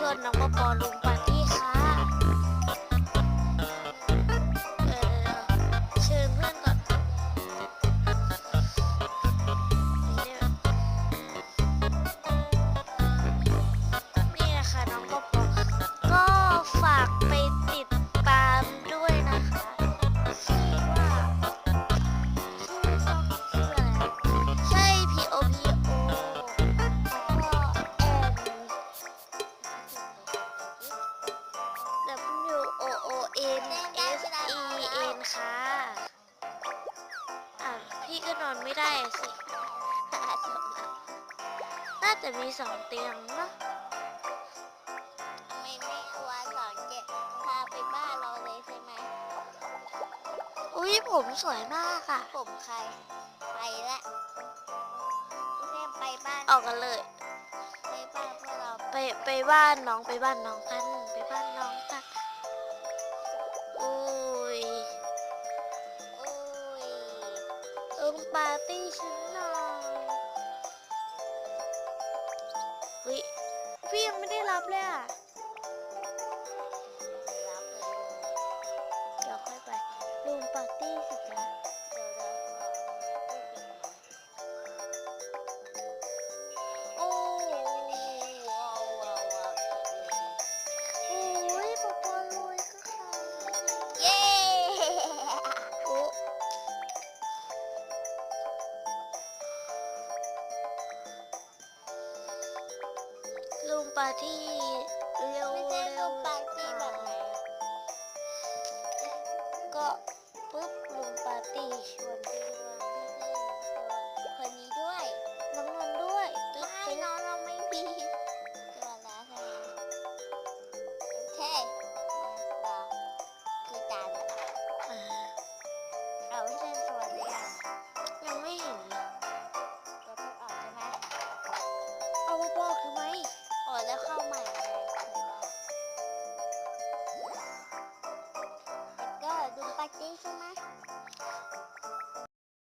ชิญน้องปอปอลงป N S E N ค่ะอะ พี่ก็นอนไม่ได้อะสิ น่าจะมีสองเตียงเนอะทำไมไม่วาสอนเจ็ดพาไปบ้านเราเลยใช่ไหม อุ้ยผมสวยมากอะ ผมใคร ไปละพี่เทพไปบ้าน ออกกันเลย ไปบ้านพวกเรา ไปไปบ้านน้องไปบ้านน้องกันไปบ้าน งปาร์ตี้ฉันหน่อยเฮ้ยพี่ยังไม่ได้รับเลยอะ ปาร์ตี้เร็วไม่ใช่เร็รูวปปาร์ตี้แบบไหนอะก็ปุ๊บรูมปาร์ตี้ชวนชวนพี่เล่นชวนคนนี้ด้วย น้องนนท์ด้วยตึ๊ดไม่ตึ๊ดน้องเราไม่มีชวนแล้วใช่ไหมโอเคมาเราคือจานอะอ่าเอาเส้นชวนหรือยังยังไม่เห็นเลยตัวเพิ่งออกใช่ไหมเอามาบอกคือไหม อ๋อแล้วเข้าใหม่ไง